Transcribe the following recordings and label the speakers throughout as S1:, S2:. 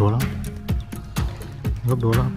S1: ดนแล้วครับดนแล้ว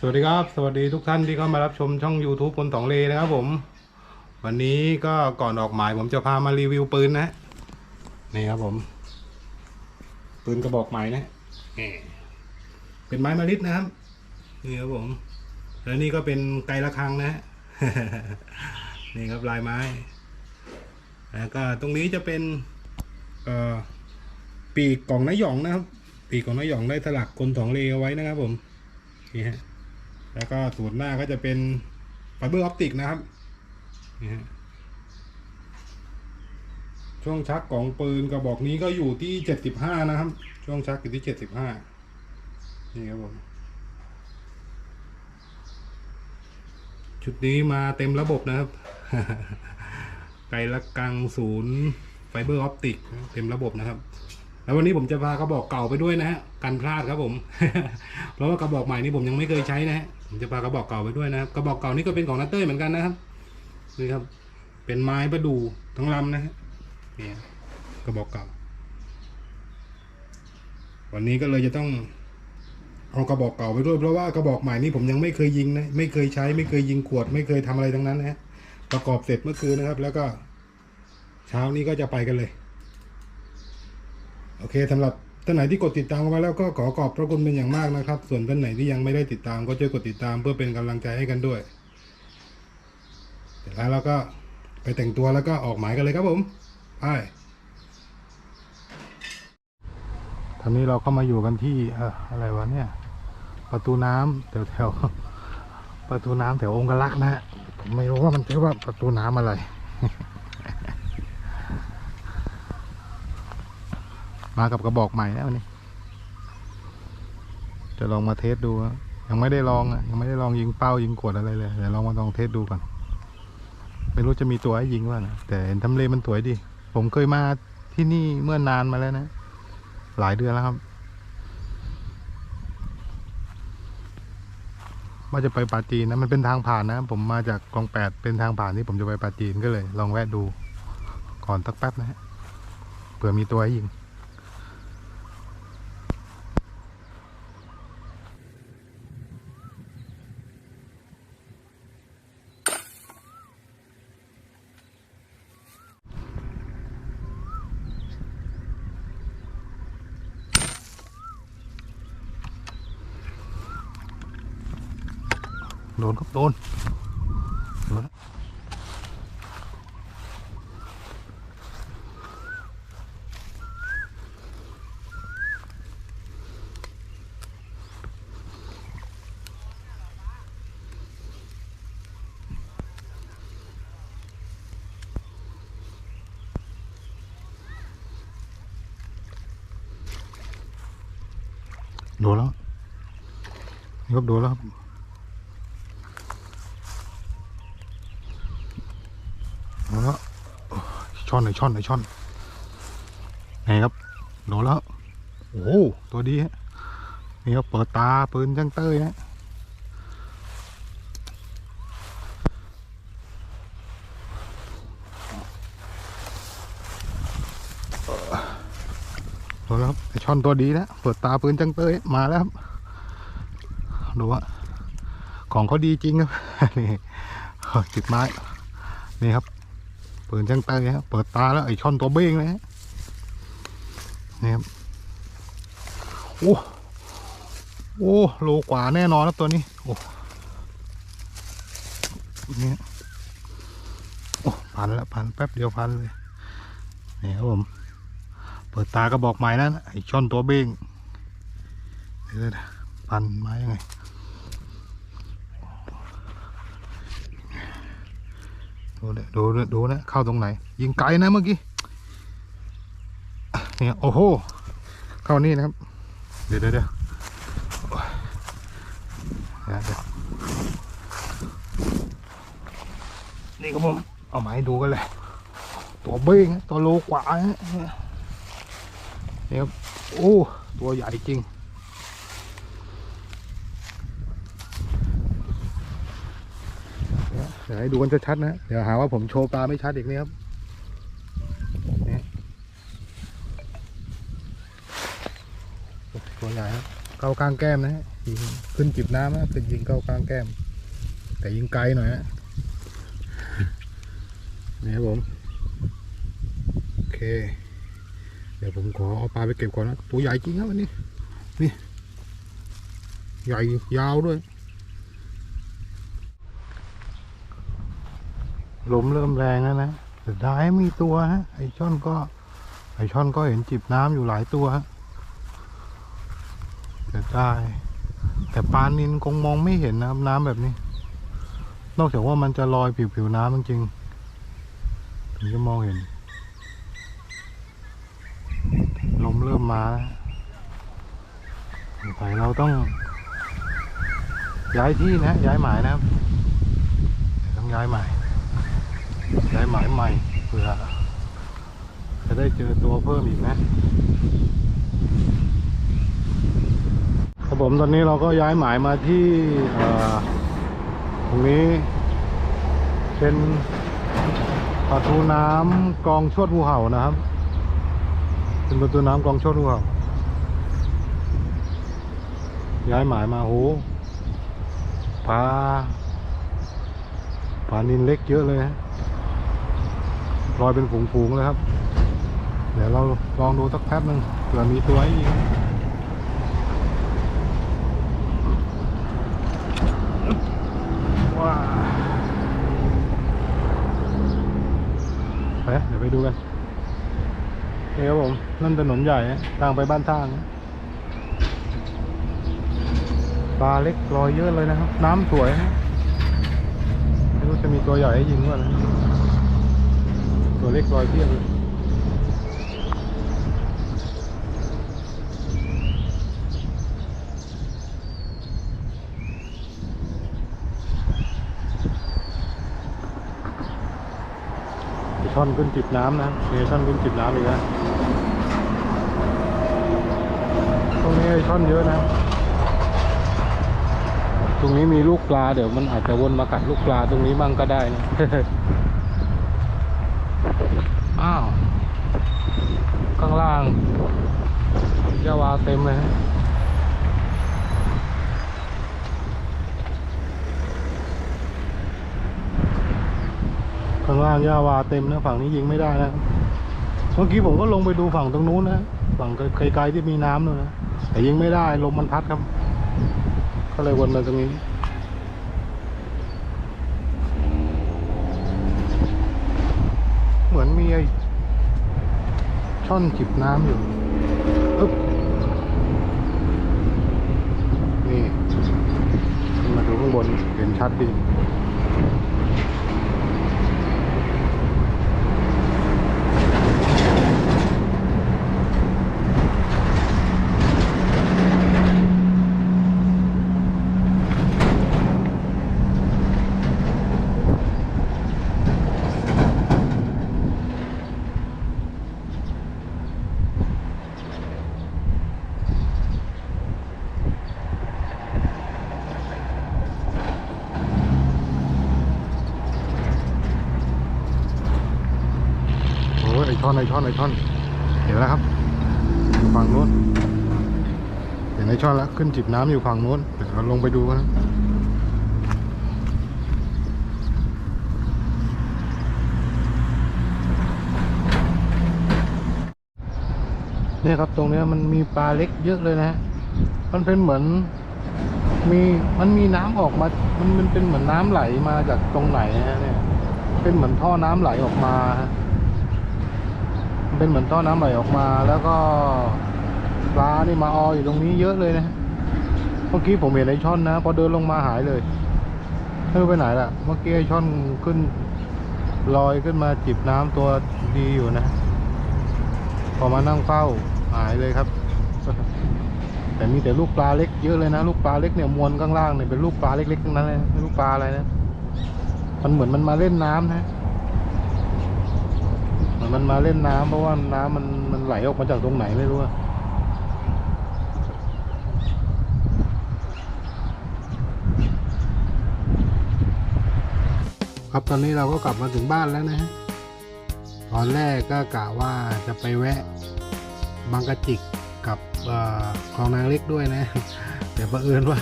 S1: สวัสดีครับ สวัสดีทุกท่านที่เข้ามารับชมช่อง YouTube คนสองเลนะครับผม วันนี้ก็ก่อนออกหมายผมจะพามารีวิวปืนนะนี่ครับผม ปืนกระบอกใหม่นะนี่เป็นไม้มะลิดนะครับนี่ครับผม แล้วนี่ก็เป็นไกลระฆังนะนี่ครับลายไม้ แล้วก็ตรงนี้จะเป็นเอ่อปีกกล่องน้าหยองนะครับ ปีกกล่องน้าหยองได้สลักคนสองเลเอาไว้นะครับผมนี่ฮะแล้วก็ส่วนหน้าก็จะเป็นไฟเบอร์ออปติกนะครับนี่ฮะ ช่วงชักของปืนกระบอกนี้ก็อยู่ที่เจ็ดสิบห้านะครับ ช่วงชักอยู่ที่เจ็ดสิบห้านี่ครับผมชุดนี้มาเต็มระบบนะครับ ไกลละกังศูนย์ไฟเบอร์ออปติกเต็มระบบนะครับ แล้ววันนี้ผมจะพากระบอกเก่าไปด้วยนะฮะกันพลาดครับผม เพราะว่ากระบอกใหม่นี้ผมยังไม่เคยใช้นะฮะผมจะพากระบอกเก่าไปด้วยนะครับกระบอกเก่านี่ก็เป็นของนัตเต้ยเหมือนกันนะครับนี่ครับ เป็นไม้ประดู่ทั้งลำนะฮะ นี่กระบอกเก่า วันนี้ก็เลยจะต้องเอากระบอกเก่าไปด้วย เพราะว่ากระบอกใหม่นี้ผมยังไม่เคยยิงนะไม่เคยใช้ไม่เคยยิงขวด ไม่เคยทำอะไรทั้งนั้นนะประกอบเสร็จเมื่อคืนนะครับ แล้วก็ เช้านี้ก็จะไปกันเลย โอเคสำหรับท่านไหนที่กดติดตามกันมาแล้วก็ขอขอบพระคุณเป็นอย่างมากนะครับ ส่วนท่านไหนที่ยังไม่ได้ติดตามก็ช่วยกดติดตามเพื่อเป็นกำลังใจให้กันด้วยเสร็จแล้วเราก็ไปแต่งตัวแล้วก็ออกหมายกันเลยครับผม ไปตอนนี้เราก็มาอยู่กันที่เออะไรวะเนี่ย ประตูน้ำแถวแถวประตูน้ำแถวองค์ลักษ์นะฮะผมไม่รู้ว่ามันชื่อว่าประตูน้ำอะไร มากับกระบอกใหม่แล้ววันนี้จะลองมาเทสดูยังไม่ได้ลองอะยังไม่ได้ลองยิงเป้ายิงขวดอะไรเลยเดี๋ยวลองมาลองเทสดูก่อน ไม่รู้จะมีตัวให้ยิงว่านะแต่เห็นทำเลมันสวยดี ผมเคยมาที่นี่เมื่อนานมาแล้วนะ หลายเดือนแล้วครับว่าจะไปปาจีนนะมันเป็นทางผ่านนะ ผมมาจากกองแปดเป็นทางผ่านที่ผมจะไปปาจีนก็เลย ลองแวะดูก่อนสักแป๊บนะฮะเผื่อมีตัวให้ยิง โดนครับโดนโดนแล้วโดนแล้วนี่ครับโดนแล้วครับ เอาแล้วช่ อนหน่อยช่อนหน่อยช่อนไหนครับโดนแล้วโอ้ตัวดีฮะนี่ครับเปิดตาปืนจังเต้ยฮะโดนแล้วครับไอ้ช่อนตัวดีนะเปิดตาปืนจังเต้ยมาแล้วครับดูว่าของเขาดีจริงครับนี่ติดไม้นี่ครับ เปืนช่างเตยฮะเปิดตาแล้วไอช่อนตัวเบ้งเลยฮะนี่ครับโอ้โอ้โลกว่าแน่นอนครับตัวนี้โอ้นี่โอ้พันแล้วพันแป๊บเดียวพันเลยนี่ครับผมเปิดตากระบอกใหม่นะไอช่อนตัวเบ้งเดี๋ยวพันไม้ยังไง ดูนะดูนะดูนะเข้าตรงไหน ยิงไกลนะเมื่อกี้เนี่ยโอ้โหเข้านี่นะครับ เดี๋ยวเดี๋ยวเดี๋ยวนี่ก็ผมเอาไม้ดูกันเลย ตัวเบ้งตัวโลกว่านะนี่ยครับโอ้ตัวใหญ่จริง เดี๋ยวให้ดูกันชัดๆนะ เดี๋ยวหาว่าผมโชว์ปลาไม่ชัดอีกนี่ครับนี่ตัวใหญ่ครับ เก้ากลางแก้มนะฮะยิงขึ้นจิบน้ำนะขึ้นยิงเก้ากลางแก้ม แต่ยิงไกลหน่อยฮะนี่ครับผม โอเค เดี๋ยวผมขอเอาปลาไปเก็บก่อนนะ ตัวใหญ่จริงครับวันนี้ นี่ ใหญ่ยาวด้วย ลมเริ่มแรงแล้วนะแต่ได้ายมีตัวฮะไอช่อนก็ ไอช่อนก็เห็นจิบน้ำอยู่หลายตัวฮะแต่ได้แต่ปลานินคงมองไม่เห็นนะครับน้ำแบบนี้ นอกจากว่ามันจะลอยผิวผิวน้ำจริงถึงจะมองเห็น ลมเริ่มมาแล้วสงสัยเราต้อง ย้ายที่นะ ย้ายหมายนะครับต้องย้ายหมาย หมายใหม่เผื่อจะได้เจอตัวเพิ่มอีกนะครับผมตอนนี้เราก็ย้ายหมายมาที่ตรงนี้ เป็นประตูน้ำกองชวดภูเขานะครับ เป็นประตูน้ำกองชวดภูเขาย้ายหมายมาโหปลาปลานินเล็กเยอะเลยฮะ ลอยเป็นฝูงๆเลยครับ เดี๋ยวเราลองดูสักแป๊บหนึ่งเผื่อมีตัวให้ยิงว้าไปเดี๋ยวไปดูกันเอ้ครับผมนั่นถนนใหญ่ทางไปบ้านท่างปลาเล็กลอยเยอะเลยนะครับ น้ำสวยนะไม่รู้จะมีตัวใหญ่ให้ยิงว่านะ ตัวเล็กลอยเทียบเลยไอช่อนขึ้นจิบน้ำนะเอช่อนขึ้นจิบน้ำอีกแล้วตรงนี้ไอช่อนเยอะนะ ตรงนี้มีลูกปลาเดี๋ยวมันอาจจะวนมากัดลูกปลาตรงนี้บ้างก็ได้นะ อ้าว ข้างล่างยาวาเต็มเลยข้างล่างยาวาเต็มนะฝั่งนี้ยิงไม่ได้นะเมื่อกี้ผมก็ลงไปดูฝั่งตรงนู้นนะฝั่งไกลๆที่มีน้ำนู่นนะแต่ยิงไม่ได้ลมมันพัดครับ ก็เลยวนมาตรงนี้ เหมือนมีไอช่อนจิบน้ำอยู่อึ๊บนี่ มาดูข้างบนเห็นชัดดี โอ้ยไอช่อนไอช่อนไอช่อนเห็นแล้วครับอยู่ฝั่งนู้นเห็นไอช่อนแล้วขึ้นจิบน้ำอยู่ฝั่งนู้นเดี๋ยวเราลงไปดูกันนะเนี่ยครับตรงนี้มันมีปลาเล็กเยอะเลยนะฮะมันเป็นเหมือนมีมันมีน้ำออกมา มันเป็นเหมือนน้ำไหลมาจากตรงไหนฮะเนี่ย เป็นเหมือนท่อน้ำไหลออกมาฮะ เป็นเหมือนท่อน้ำไหลออกมา แล้วก็ปลานี่มาอออยู่ตรงนี้เยอะเลยนะ เมื่อกี้ผมเห็นไอช่อนนะ พอเดินลงมาหายเลยไม่รู้ไปไหนล่ะ เมื่อกี้ไอช่อนขึ้นลอยขึ้นมาจิบน้ำตัวดีอยู่นะ พอมานั่งเฝ้าหายเลยครับแต่มีแต่ลูกปลาเล็กเยอะเลยนะ ลูกปลาเล็กเนี่ยมวลข้างล่างเนี่ยเป็นลูกปลาเล็กๆทั้งนั้นเลยไม่รู้ปลาอะไรนะมันเหมือนมันมาเล่นน้ำนะ มือนมันมาเล่นน้ำเพราะว่าน้ำมันมันไหลออกมาจากตรงไหนไม่รู้อะครับตอนนี้เราก็กลับมาถึงบ้านแล้วนะฮะตอนแรกก็กะว่าจะไปแวะบางกะจิกกับคลองนางเล็กด้วยนะ แต่ประเอิญว่า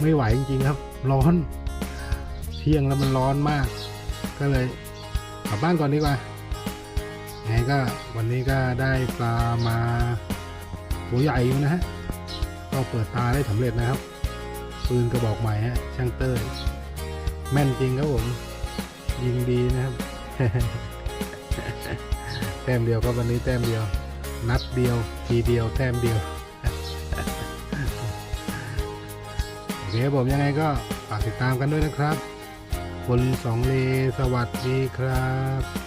S1: ไม่ไหวจริงๆครับ ร้อน เที่ยงแล้วมันร้อนมาก ก็เลยกลับบ้านก่อนดีกว่า ไงก็วันนี้ก็ได้ปลามาตัวใหญ่อยู่นะฮะ ก็เปิดตาได้สำเร็จนะครับ ปืนกระบอกใหม่ฮะ ช่างเต้ยแม่นจริงครับผม ยิงดีนะครับ แต้มเดียวครับวันนี้แต้มเดียว นัดเดียว ทีเดียว แต้มเดียวโอเคผมยังไงก็ฝากติดตามกันด้วยนะครับ คนสองเลสวัสดีครับ